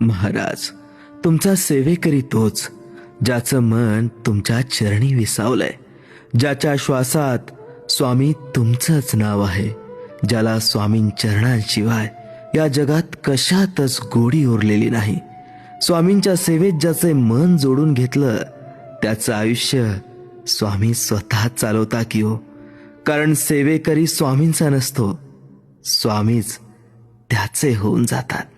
महाराज तुमचा सेवेकरी तोच ज्याचं मन तुमच्या चरणी विसावलंय ज्याच्या श्वासात स्वामी तुमचंच नाव आहे ज्याला स्वामीं चरणांशिवाय या जगात कशातच गोडी उरलेली नाही. स्वामींच्या सेवेत ज्याचे मन जोडून घेतलं त्याचं आयुष्य स्वामी स्वतः चालवता की हो? कारण सेवेकरी स्वामींचा नसतो स्वामीच त्याचे होऊन जातात.